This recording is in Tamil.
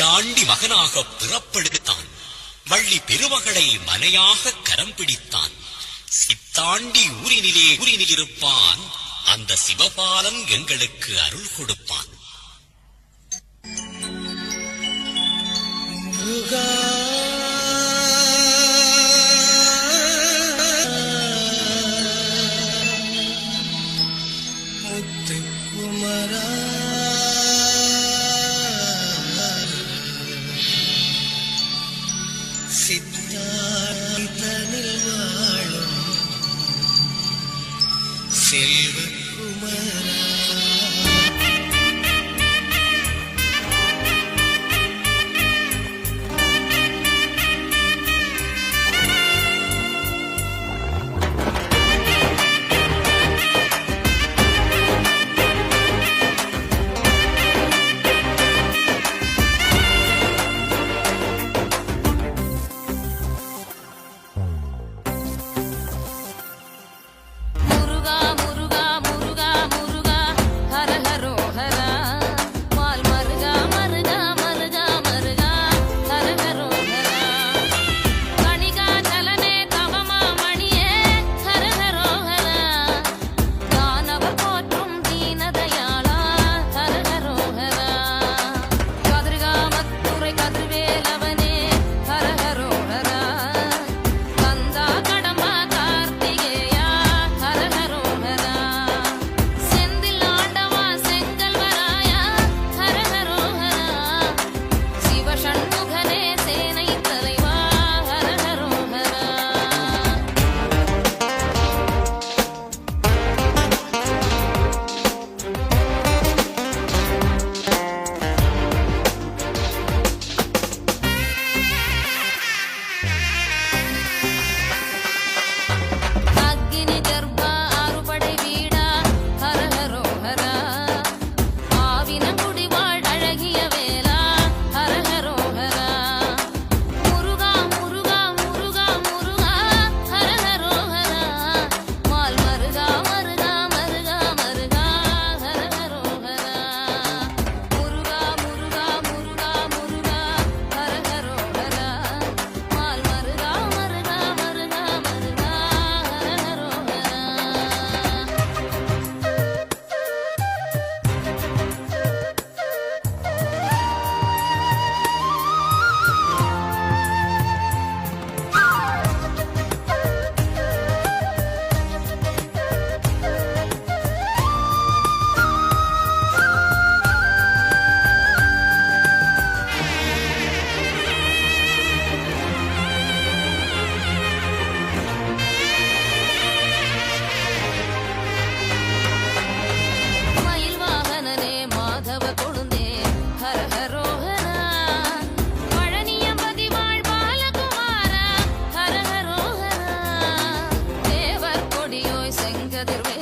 சாண்டி மகனாக பிறப்பெடுத்தான். வள்ளி பெருமகளை மனையாக கரம் பிடித்தான். சித்தாண்டி ஊரினிலே ஊரினில் இருப்பான் அந்த சிவபாலன் எங்களுக்கு அருள் கொடுப்பான். முருகா சித்தாந்தனில் வாழும். செல்வ செல்வக்குமரா I'll